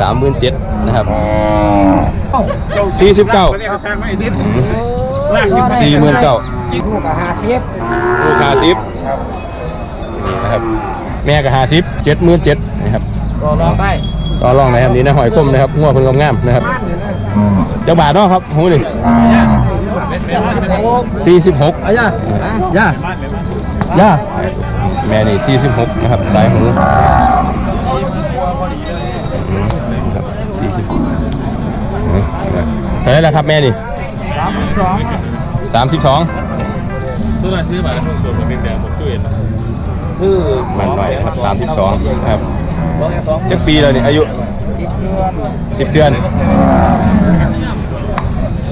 สามหมื่นเจ็ดนะครับสี่สิบเก้าสี่หมื่นเก้าลูกกับหาเสียบลูกห้าสิบนี่นะครับแม่ก็ห้าสิบเจ็ดหมื่นเจ็ดนะครับก็ลองได้ต่อรองนะครับนี่นะหอยก้มนะครับงัวเพิ่นงามๆนะครับเจ้าบาทเนาะครับหูนี่สี่สิบหกอาย่าย่าย่าแม่นี่สี่สิบหกนะครับสายหูอืมครับสี่สิบเท่า ไหรแล้วครับแม่นี่สามสองสามสิบสองซื้อมาซื้อมาแล้วผมตัวเป็นแบบผมตู้เองนะชื่อมันหน่อยครับสามสิบสองครับจักปีแล้วนี่อายุสิบเดือน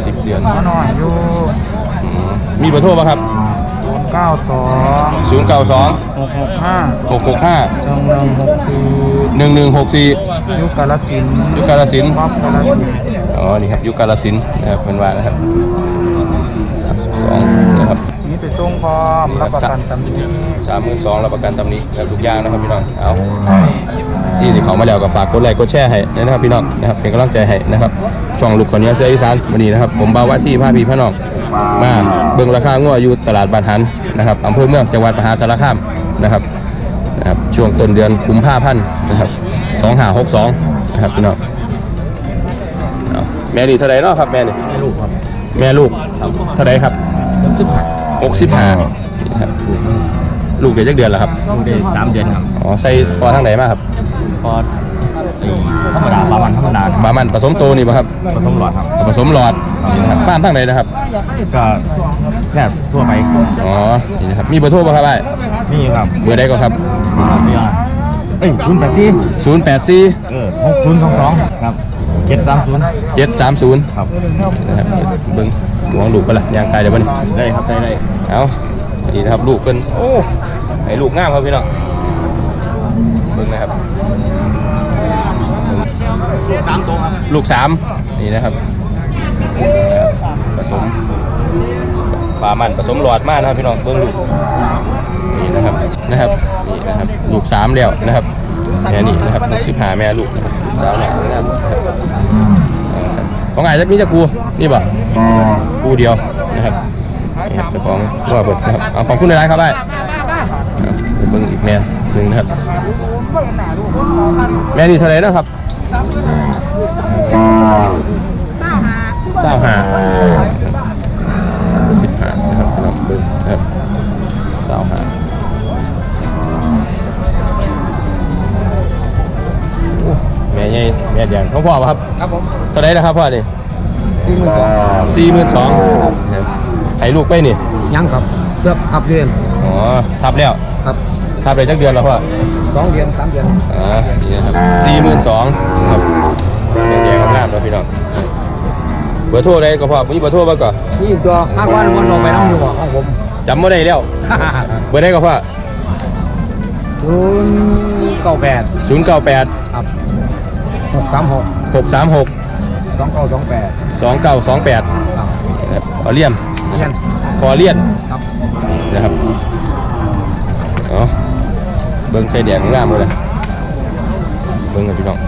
สิบเดือนหน่อยอยู่อืมมีเบอร์โทรป่ะครับศูนย์เก้าสองศูนย์เก้าสองหกหกห้าหกหกห้าหนึ่งหนึ่งหกสี่หนึ่งหนึ่งหกสี่ยุคกาลสินธุ์ยุคกาลสินธุ์ม็อบกาลสินธุ์ อ๋อ นี่ครับยุคกาลสินธุ์นะครับเป็นว่านะครับสามสิบสองนะครับนี่ไปส่งพร้อมรับประกันตำหนิสามหมื่นสองรับประกันตำหนี้แล้วทุกอย่างนะครับพี่น้อง เอาที่ที่เขามาแล้วก็ฝากกดไลค์กดแชร์ให้นะครับพี่น้องนะครับเป็นกำลังใจให้นะครับ ช่องลูกคนนี้เสื้ออีสานวันนี้นะครับ ผมบ่าวว่าที่พาพี่พาน้องมาเบิ่งราคางัวอยู่ตลาดบานหันนะครับอำเภอเมืองจังหวัดมหาสารคามนะครับนะครับช่วงต้นเดือนกุมภาพันธ์นะครับสองห้าหกสองนะครับพี่น้องเอา แม่นี่เท่าไหร่เนาะครับแม่นี่ให้ลูกครับแม่ลูกเท่าไหร่ครับสิบห้าหกสิบห้าครับลูกเดือนจักเดือนแล้วครับลูกเด็กสามเดือนครับอ๋อใส่พอทางไหนมาครับพอธรรมดาประมาณธรรมดาบามันผสมโตนี่ป่ะครับผสมหลอดครับผสมหลอดนี่นะครับฟาร์มทางไหนนะครับก็แค่ทั่วไปอ๋อนี่นะครับมีเบอร์โทรป่ะครับไอ้นี่ครับเบอร์ใดก็ครับเอ้ยคุณแปดที่084เออหกศูนย์สองสองครับ เจ็ดสามศูนย์730ครับนะครับเบิ้งหัวลูกไปละยางกายเดี๋ยวมันได้ครับได้ได้เอานี่นะครับลูกเพิ่นโอ้ให้ลูกงามครับพี่น้องเบิ้งนะครับสามตัวครับลูกสามนี่นะครับ ผสมปลามันผสมหลอดมากนะครับพี่น้องเบิ้งลูกนี่นะครับนะครับนี่นะครับ ลูกสามแล้วนะครับแม่นี่นะครับสิบหาแม่ลูกนะครับ สาวหนักนะครับของไอ้จะมีจะกูนี่ป่ะกูเดียวนะครับนี่ครับเจ้าของว่าเปิดนะครับเอาของคุณในร้านครับได้เบิ้งอีกแม่หนึ่งนะครับแม่นี่เท่าไหร่นะครับเศร้าหาสิบ พ่อป่ะครับครับผมเท่าไหรนะครับพ่อนี่สี่หมื่นสองสี่หมื่นสองให้ลูกไปนี่ยังครับเสื้อขับเดือนอ๋อทับแล้วครับทับไปจักเดือนแล้วพ่อสองเดือนสามเดือนอ่านี่นะครับสี่หมื่นสองครับแม่แดงงามๆแล้วพี่น้องเบอร์โทรได้ก็พ่อมีเบอร์โทรบ้างก่อนนี่ตัวข้างวันมันลงไปน้ำอยู่บ่ของผมจำไม่ได้แล้วเบอร์ได้ก็พ่อศูนย์เก้าแปดศูนย์เก้าแปดครับ หกสามหกหกสามหกสองเก้าสองแปดสองเก้าสองแปดครับขอเลี่ยมเรียนขอเลี่ยนครับนะครับเอาเบิ้งใส่แดงงามเลยเบิ้งกันพี่น้อง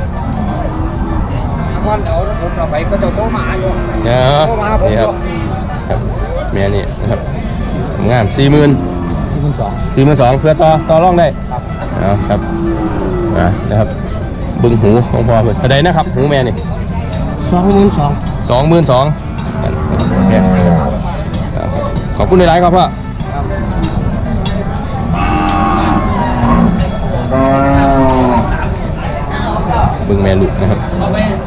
วันเดี๋ยวผมเราไปก็จะโตมาอยู่เนี่ยโตมาผมนี่ครับครับแม่นี่นะครับงามสี่หมื่นที่คุณสองสี่หมื่นสองเพื่อต่อต่อรองได้ครับเอาครับอ่านะครับเบึงหูของพ่อเพิ่นแสดงนะครับ หูแม่นี่สองหมื่นสองสองหมื่นสองขอบคุณในไลน์ครับพ่อเบึงแม่ลูกนะครับ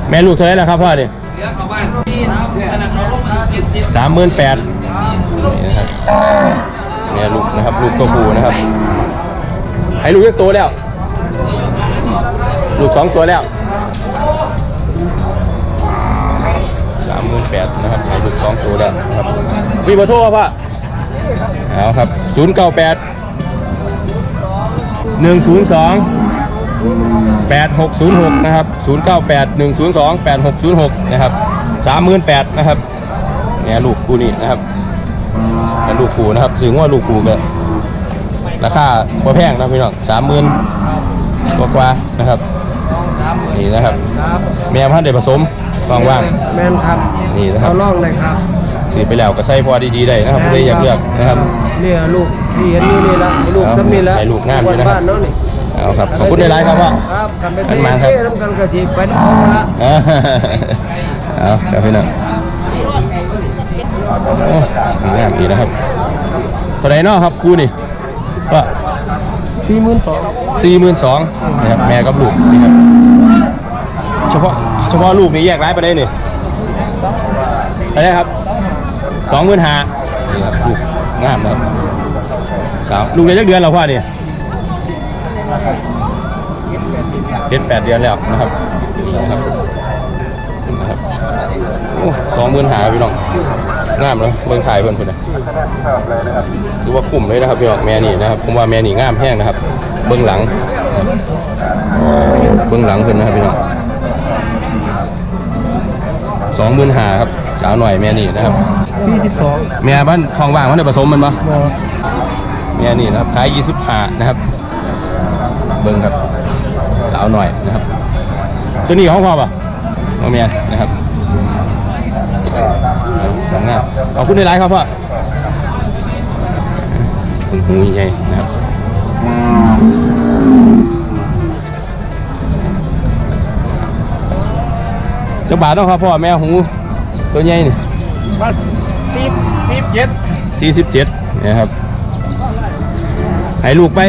แม่ลูกเท่าไหรแล้วครับพ่อนี่สามหมื่นแปดนี่นะครับแม่ลูกนะครับ ลูกตัวผู้นะครับให้ลูกเรียกตัวแล้ว ลูกสองตัวแล้วสามหมื่นแปดนะครับให้ลูกสองตัวแล้วนะครับมีเบอร์โทรครับพ่อเอาครับศูนย์เก้าแปดหนึ่งศูนย์สองแปดหกศูนย์หกนะครับศูนย์เก้าแปดหนึ่งศูนย์สองแปดหกศูนย์หกนะครับสามหมื่นแปดนะครับเนี่ยลูกกูนี่นะครับเป็นลูกกูนะครับสื่อว่าลูกกูก็ราคาพอแพงนะพี่น้องสามหมื่นกว่าๆนะครับ นี่นะครับ ครับแม่พันธุ์เด็ผสมว่างว่างแม่นครับๆนี่นะครับเอาล่องเลยครับสีไปแล้วก็ใส่พอดีๆได้นะครับผู้ใดอยากเลือกนะครับ เนี่ยลูกที่เห็นนี่นี่ละลูกเอาก็มีละให้ลูกงามอยู่นะครับ บ้านๆเนาะนี่เอาครับขอบคุณในไลน์ครับพ่อ ครับกันไปขันเที่มาครับเที่น้ำกันกะทิไปน้ำพองละอ่าเอาครับพี่น้องโอ้งามดีนะครับเท่าไหรเนาะครับครูนี่ว่า สี่หมื่นสองสี่หมื่นสองนะครับแม่กับลูกนี่ครับเฉพาะเฉพาะลูกนี่แยกร้ายไปได้นี่ไปได้ครับสองหมื่นห้านี่ครับลูกงามนะครับครับลูกได้จักเดือนแล้วพ่อนี่เจ็ดแปดเดือนแล้วนะครับ นี่นะครับนะครับสองหมื่นห้าพี่น้องงามเลยเบิ่งถ่ายเพื่อนเพื่อนนะดูว่าคุ้มเลยนะครับพี่น้องแม่นี่นะครับผมว่าแม่นี่งามแห้งนะครับ เบื้องหลังเบื้องหลังขึ้นนะครับพี่น้องสองหมื่นหาครับสาวหน่อยแม่นี่นะครับสี่สิบสองแม่บ้านทองว่างมันได้ผสมมันปะแม่นี่นะครับขายยี่สิบห้านะครับ เบิ้งครับสาวหน่อยนะครับ ตัวนี้ของพ่อปะ ของแม่นะครับสองงามขอบคุณในไลน์ครับพ่อหูใหญ่นะครับเจ้าบาทเนาะครับพ่อแม่หูตัวใหญ่นี่มาสิบสิบเจ็ดสี่สิบเจ็ดนะครับให้ลูกไป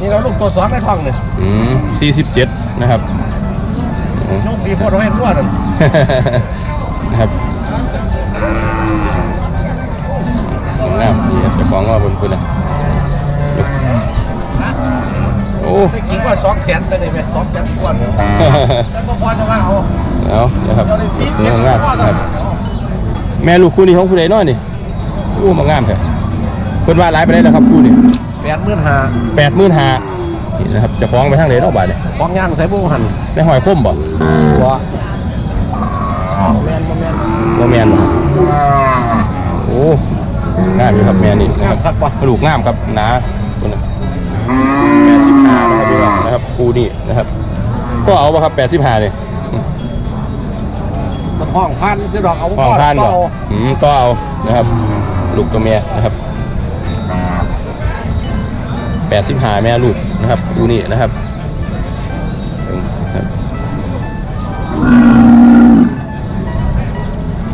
นี่เราลูกตัวสองในท้องเนี่ยอืมสี่สิบเจ็ดนะครับลูก ดีพอเราเห็นรั่วนั่นนะครับงามดีครับเจ้าของว่าบนคุณนะโอ้ได้กินว่าสองแสนไปเลยไหมสองแสนกว่าเนี่ยแล้วก็พอจะว่าเอาเอานะครับเราได้สิบเนื้เจ็ดองามกว่านะครับ แม่ลูกคู่นี้ของผู้ใดน้อยนี่อู้มางามแท้เพิ่นว่าหลายไปได้แล้วครับคู่นี้แปดหมื่นห้าแปดหมื่นห้า นี่นะครับจะฟ้องไปทางไหนเนอกบาทเนี่ยของย่างใส่บุ้งหันในหอยคมบ่หัวแมนบ่แมนบ่แม่นบ่โอ้งามอยู่ครับแม่นี่นะงาคมรับครับว่ะกระดูกงามครับหนาตัวนึงแปดสิบห้านะครับพี่น้องนะครับคู่นี้นะครับ ก็เอาบ่ครับแปดสิบห้าเนี่ยมันห้องพันจะดอกเอาห้องพานบ่เออืมก็เอานะครับ ลูกตัวเมียนะครับ แปดสิบหาแม่ลูกนะครับคู่นี้นะครับ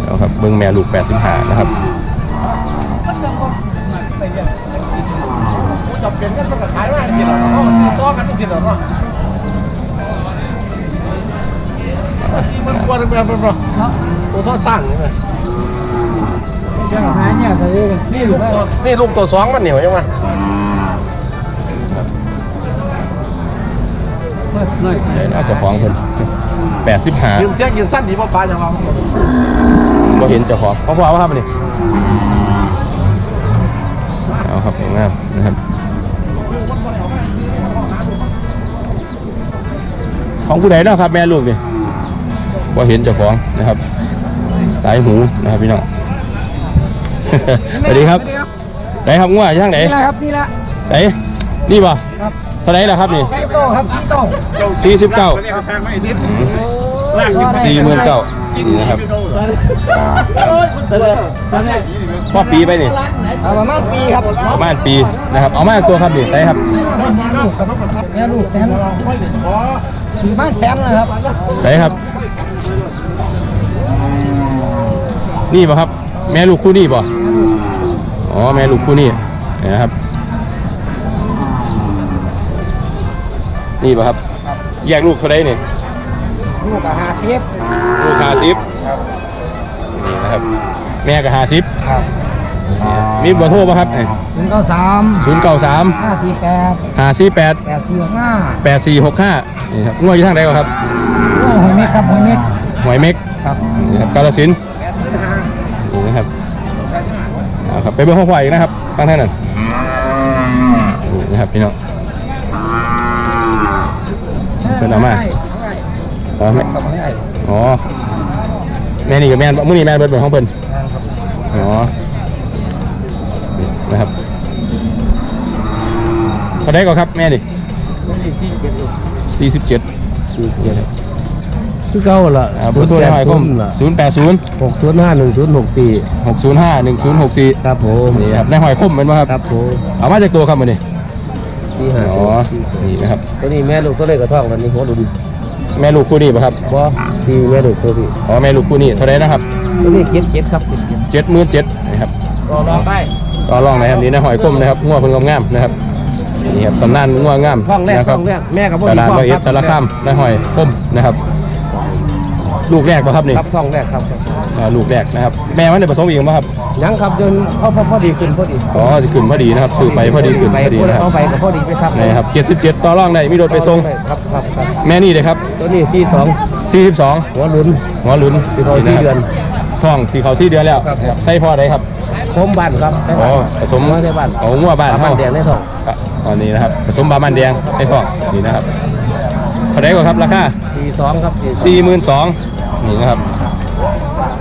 เอาครับเบิ้งแม่ลูกแปดสิบหานะครับจำเป็นก็ต้องขายว่าสิหรอเขาซื้อต่อกันจังสิหรอเนาะสี่หมันกว่าเป็นแบบนั้ตัวท่อสร้างนี่ไหมยังเนี่ยนี่ลูกตัวสองมันเหนียวยังไง หน่อยเดี๋ยวน่าจะฟ้องเพิ่นแปดสิบห้ายืนเที่ยงยืนสั้นดีป่ะปลาอย่างเราก็เห็นเจ้าของพ่อพ่อว่าครับอันนี่เอาครับงามนะครับ ของผู้ใดเนาะครับ แม่ลูกนี่ก็เห็นเจ้าของนะครับสายหูนะครับพี่น้องสวัสดีครับไหนครับงัวอยู่ทางไหนนี่แหละครับนี่แหละไหนนี่ป่ะครับเท่าไหรล่ะครับนี่ซิโต้ครับซิโต้สี่สิบเก้าสี่หมื่นเก้านี่นะครับพ่อปีไปนี่เอาประมาณปีครับประมาณปีนะครับ เอามาตัวครับนี่ใช่ครับแม่ลูกแสนถึงบ้านแสนเลยครับใช่ครับ นี่ป่ะครับ แม่ลูกคู่นี่ป่ะอ๋อแม่ลูกคู่นี่นะครับ นี่ป่ะครับ แยกลูกเท่าไรนี่ลูกกับหาเซฟลูกหาสิบนี่นะครับ แม่ก็หาสิบครับมีเบอร์โทรป่ะครับถึงเก้าสามศูนย์เก้าสามห้าสี่แปดหาสี่แปดแปดสี่ห้าแปดสี่หกห้านี่ครับงวดอยู่ทางใดวะครับโอ้หอยเม็กครับหอยเม็กหวยเม็กครับนี่ครับกาลสินธุ์นี่นะครับเอาครับไปเบิ่งห้องไฟอีกนะครับฟังท่านนั่นนี่นะครับพี่น้อง เป็นเอามาเอาไหมครับไม่ไอ้อ๋อแม่นี่กับแม่นมื้อนี้แม่นเบิดเป็นห้องเพิ่นครับอ๋อนี่นะครับเขาได้ก็ครับแม่นี่ลูกที่สี่เจ็ดลูกสี่สิบเจ็ดคือเก่าล่ะอ่าเบอร์โทรในหอยคมศูนย์แปดศูนย์หกศูนย์ห้าหนึ่งศูนย์หกสี่หกศูนย์ห้าหนึ่งศูนย์หกสี่ครับผมนี่ครับในหอยคมเป็นไหมครับครับผมเอามาจากตัวครับมันนี่ ที่หาอ๋อนี่นะครับ ตัวนี้แม่ลูกตัวเล็กกระท่องกันนี่หัวดุนแม่ลูกคู่นี้ป่ะครับบ่ที่แม่ลูกตัวพี่อ๋อแม่ลูกคู่นี้เท่าไหรนะครับตัวนี้เจ็ดเจ็ดครับเจ็ดเจ็ดเจ็ดหมื่นเจ็ดนะครับรอรอไปต่อรองนะครับนี่นะหอยคมนะครับงัวเพิ่งงามๆนะครับนี่ครับตำนานงัวงามท่องแรกนะคท่รัอบงแรกแม่กับพ่อตดีลาดพ่อร้อยเอ็ดคสารคามนะหอยคมนะครับ ลูกแรกป่ะครับนี่ครับท่องแรกครับครับอ่าลูกแรกนะครับ แม่มันได้ผสมอีกป่ะครับยังครับจนพ่อพ่อพอดีขึ้นพอดีอ๋อจะขึ้นพอดีนะครับซื้อไปพอดีขึ้นไปพอดีพูดนะครับเอาไปกับพอดีไปครับนี่ครับเจ็ดสิบเจ็ดต่อรองได้มีรถไปส่งครับครับครับแม่นี่เลยครับ ตัวนี้สี่สองสี่สิบสองหัวลุ้นหัวหลุนสี่เขาสี่เดือนท้องสี่เขาสี่เดือนแล้วครับนะครับใส่พอได้ครับผมบ้านครับใช่อ๋บ้าอนผสมใช่บ้านเอางัวบ้านบ้านเฮาแดงในท้องครับตอนนี้นะครับผสมบามันแดงในท้องนี่นะครับเท่าไหร่ก่อนครับราคาสี่สองครับสี่สี่หมื่นสอง นี่นะครับ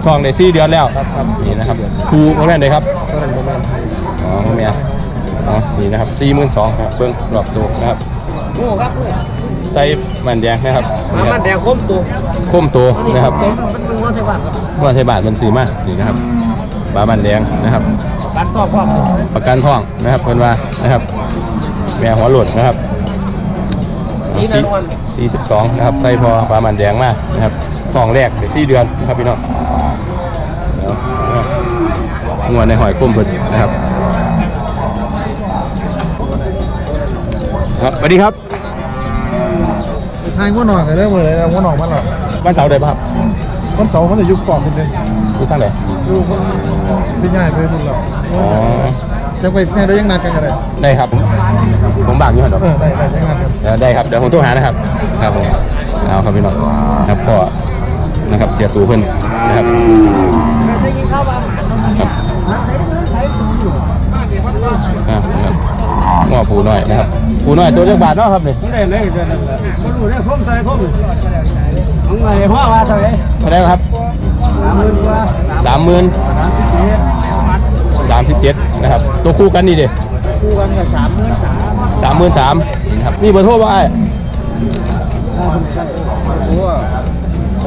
ท้องได้สี่เดือนแล้วครับครับนี่นะครับครูโรงเรียนใดครับตัวนั้นประมาณอ๋อโรงเรียนอ๋อนี่นะครับสี่หมื่นสองครับเบิ้งรอบตัวนะครับโอ้ครับใส่มันแดงนะครับมานี่คมัรับนแดงคมตัวคมตัวนะครับมันเป็นว่าใช่บ้านครับว่าใช้บาทมันซื้อมานี่นะครับบามันแดงนะครับบ้านต่อพ่อครับประกันท้องนะครับเพิ่นว่านะครับแม่หัวหลุดนะครับนี่นะนวลสี่สิบสองนะครับใส่พอปลามันแดงมากนะครับ ท้องแรกเดี๋ยวสี่เดือนนะครับพี่น้องเดี๋ยวเอางวดในหอยกุ้มเพิ่นนะครับ ครับสวัสดีครับทายงัวหน่อยได้หมดเลยนะงัวหน่อยมันหรอวันเสาร์ได้ป่ะครับคนเสาร์มันจะยุบกรอบไปเลยที่ทางไหนดูคนสิง่ายไปบุญเราอ๋อจะไปแค่ได้ยังนานกันกันเลยได้ครับ ผมบางอยู่หันดอกเออได้ได้ยังนานกันเดี๋ยวได้ครับเดี๋ยวผมโทรหานะครับ ครับผมเอาครับพี่น้องครับพ่อ นะครับเสียตูเพิ่นนะครับครับอ่าครับง้อปูน้อยนะครับปูน้อยตัวเล็กบาทเนาะครับนี่ได้เลยเดือนนึงมันรู้ได้มใส่ผมมึงไงพ่อว่าเท่าไหร่เท่าไหรครับสามหมื่นว่าสามหมื่นสามสิบเจ็ดนะครับ ตัวคู่กันนี่เดิคู่กันก็สามหมื่นสามสามหมื่นสามครับนี่เบอร์โทรว่าไอ้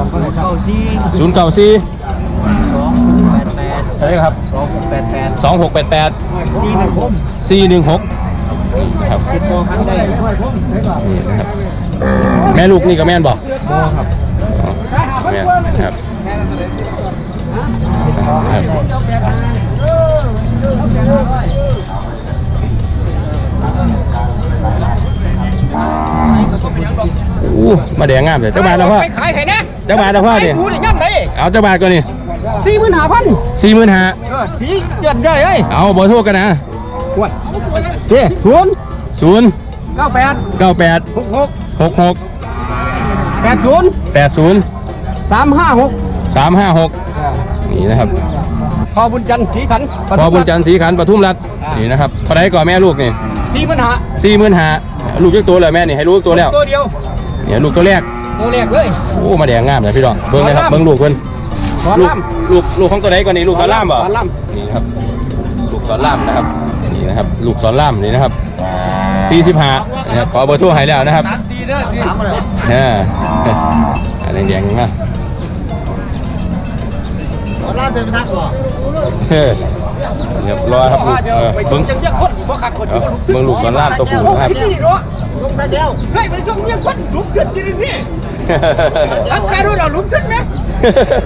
เป็นเข้าซีศูนย์เก้าสี่สองแปดแปดเท่าไหรครับสองแปดแปดสองหกแปดแปดสี่หนึ่งผมสี่หนึ่งหกครับติดโมครั้งได้นี่นะครับแม่ลูกนี่ก็แม่นบอกโมครับแม่นครับครับอู้มาแดงงามเลยเจ้าบาทแล้วพ่อไปขายไข่นะเจ้าบาทแล้วพ่อนี่กูได้ย่ำได้เอาเจ้าบาทก่อนนี่สี่หมื่นห้าพันสี่หมื่นห้าเออสีเดือนได้เลยเอาเบอร์โทรกันนะว้ยเฮ้ศูนย์ศูนย์เก้าแปดเก้าแปดหกหกหกหกแปดศูนย์แปดศูนย์สามห้าหกสามห้าหกนี่นะครับพอบุญจันทร์สีขันธ์พอบุญจันทร์สีขันธ์ปทุมรัฐนี่นะครับพอได้ก่อนแม่ลูกนี่สี่หมื่นห้าสี่หมื่นห้าลูกยักตัวเลยแม่นี่ให้ลูกตัวแล้วตัวเดียวเนี่ยลูกตัวแรก ตัวแรกเลย โอ้มาแดงงามเลยพี่ดองเบิ้งเลยครับสอนรามเบิ้งลูกเพิ่นสอนลูกล่ำลูกลูกของตัวไหนก่อนนี่ลูกสอนล่ามบ่สอนล่นี่นะครับลูกสอนล่ามนะครับนี่นะครับลูกสอนล่ามนี่นะครับสี่สิบห้านะครับขอเบอร์โทรให้แล้วนะครับสามตีเด้อสามเลยเอออันนี้แดงมากร้านเดินไปทักบ่เฮ้ยเรียบร้อยครับลูกว่าจะเออไปชเบิ้มงจังเยี่ยงคนบ่ขัดคนเอาเบิ้งลูกสอนล่ามตัวผู้โอ้นะครับยนี่เนาะลุงตาเจ้าเฮ้ยไปชมเยี่ยงคนหลุมขึ้นที่นี่ รักใครรู้เราหลุมขึ้นไหม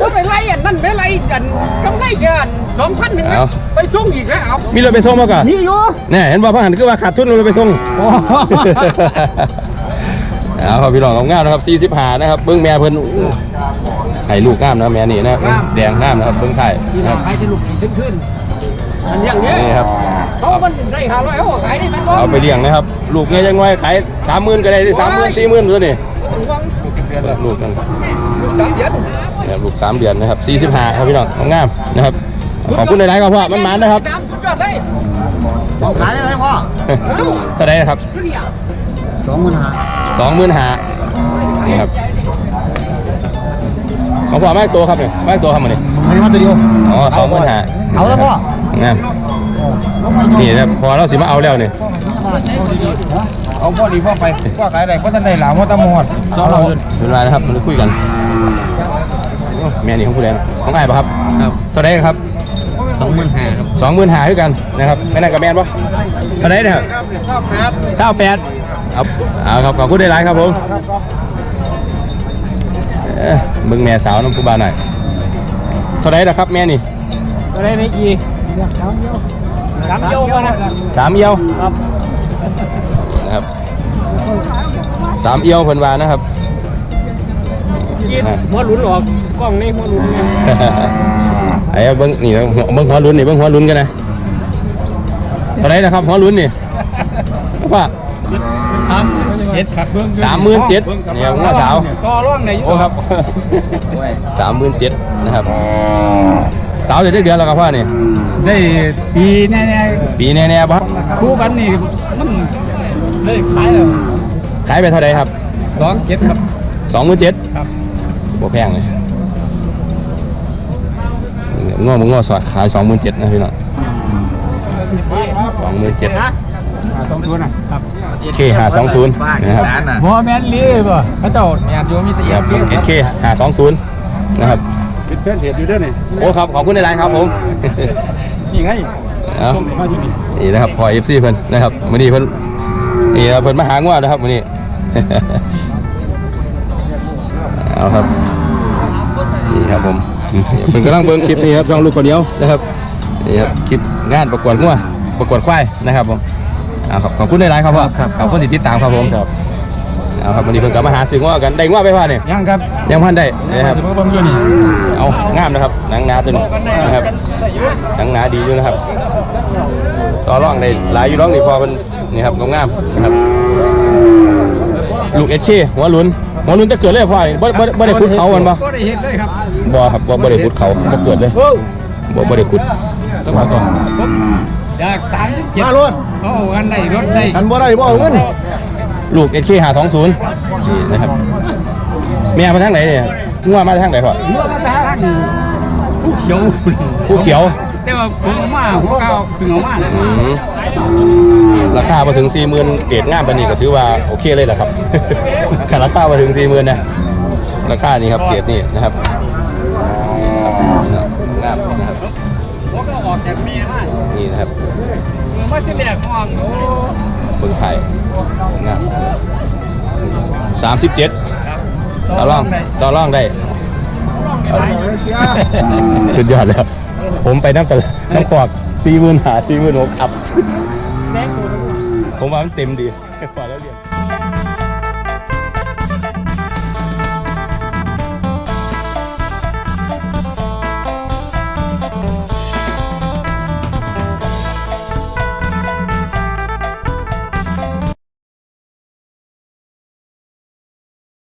ต้องไปไล่อันนั่นไปไล่กันกำไรกันสองพันหนึ่งไหมเอา ไปส่งอีกนะเอามีรถไปส่งมาก่อนนี่อยู่เนี่ยเห็นว่าพ่อหันคือว่าขาดทุนรถไปส่งโอ้เอาครับพี่น้องของงามนะครับสี่สิบห้านะครับเบิ้งแม่เพิ่นอู้ให้ลูกงามนะแม่นี่นะแดงงามนะครับเบิ้งไทยที่นะคเรารับขายจะลุกขึ้นขึ้นอันอย่างนี้นี่ครับเขามันได้หาร้อยเขาขายได้แม่นบ่เอาไปเลี้ยงนะครับ ลูกเนี่ยยังน้อยขายสามหมื่นก็ได้สามหมื่นสี่หมื่นตัวนี่ ต้องหวัง ลูกนั่นสามเดือนนะครับลูกสามเดือนนะครับสี่สิบห้าครับพี่น้องของงามนะครับขอบคุณหลายๆครับพ่อมันมันนะครับน้ำสุดยอดเลยต้องขายได้ไหมพ่อเท่าไหรนะครับขึ้นเนี่ยสองหมื่นห้าสองหมื่นห้านี่ครับของพ่อแม่ตัวครับเนี่ยแม่ตัวครับมันนี่ไม่ได้มาตัวเดียวอ๋อสองหมื่นห้าเอาแล้วพ่องามลงไปนี่นะพอเราสิมาเอาแล้วนี่เอา เอาพอดีพ่อไปว่าขายอะไรก็ท่านได้หลาว่าตะมอดเอาเราเป็นไรนะครับมันคุยกันแม่นี่ของผู้ใดนะของไอ้ปะครับครับเท่าไหรครับสองหมื่นห้าครับสองหมื่นห้าคือกันนะครับแม่นั่นกับแม่นปะเท่าไหรเนี่ยครับครับชอบแปดเก้าแปดเอาเอาครับขอบคุณได้หลายครับผมเอ้อมึงแม่สาวน้องผู้บานหน่อยเท่าไหรนะครับแม่นี่อะไรในอีสามเดียวสามเดียวมานะสามเอียวครับ นะครับสามเอียวเพิ่นว่านะครับกินหัวหลุนออกกล้องนี่หัวหลุนเนี่ยไอ้เบิ้งนี่นะหัวเบิ้งหัวลุ้นนี่เบิ้งหัวลุ้นกันนะเท่าไหรนะครับหัวลุ้นนี่ว่าครับเจ็ดครับเบื้องสามหมื่นเจ็ดเนี่ยหัวสาวต่อร่องไหนโอ้ครับสามหมื่นเจ็ดนะครับสาวจะได้เดือนแล้วครับพ่อนี่ได้ปีแน่ปีแน่ๆปะๆคู่กันนี่มัน เลยขายแล้วขายไปเท่าไหรครับสองเจ็ดครับสองหมื่นเจ็ดครับบ่แพงเลยง้อมึงง้อสอดขายสองหมื่นเจ็ดนะพี่น้องสองหมื่นเจ็ดสองตัวนะครับเคหาสองศูนย์นะครับบ่แม่นลีบ่พระเจ้าญาติโยมมีแต่ครับเอเคหาสองศูนย์นะครับเป็นแฟนเพจอยู่เด้อนี่โอ้ครับขอบคุณในไลน์ครับผมนี่ไงเอาส่งมาอยู่นี่นี่นะครับพอเอฟซีเพิ่นนะครับมื้อนี้เพิ่น นี่ครับเพิ่นมาหางว่านะครับมื้อนี้ เอาครับนี่ครับผมเพิ่นกำลังเบิ่งคลิปนี้ครับช่องลูกคนเดียวนะครับนี่ครับคลิปงานประกวดงัวประกวดควายนะครับผมเอาครับขอบคุณในไลน์ครับพ่อขอบคุณที่ติดตามครับผมเอาครับวันนี้เพิ่นก็มาหาซื้องัวกันได้งัวไปพ่อเนี่ยยังครับยังพันได้นะครับสิมาเบิ่งอยู่นี่เอางามนะครับหนังหนาตัวนี้นะครับหนังหนาดีอยู่นะครับ ต่อร่องได้หลายอยู่ร่องนี่พอมันนี่ครับงามๆนะครับลูกเอชเคหัวหลุนหัวหลุนจะเกิดเลยพ่อนี่บ่บ่บ่ได้ขุดเขามันบ่บ่ได้เฮ็ดเลยครับบ่ครับบ่บ่ได้ขุดเขาบ่เกิดเลยบ่บ่ได้ขุดครับผมอยากสามสิบเจ็ดมาล้วนเอาอันใดรถได้กันบ่ได้บ่เอาเงินลูกเอชเคหาสองศูนย์นี่นะครับแม่มาทางไหนเนี่ยงัวมาทางไหนพ่อเมื่อมาตาทักผู้เขียวผู้เขียว แต่ว่าผมเอามาหัวเก่าเพิ่งเอามาอืมราคามาถึง 40,000เกรดงามปานนี้ก็ถือว่าโอเคเลยแหละครับค่าราคามาถึง 40,000นะราคานี้ครับเกรดนี่นะครับงามนะครับหัวก็ออกจากเมียมานี่นะครับเมื่อมาที่แรกมองโอ้เบิ่งไทยงามสามสิบเจ็ดต่อรองต่อรองได้เอาสุดยอดเลยครับ ผมไปน้ำกันน้ำกอกสี่หมื่นหาสี่หมื่นหกครับ ผมว่ามันเต็มดีกว่าแล้วเรียน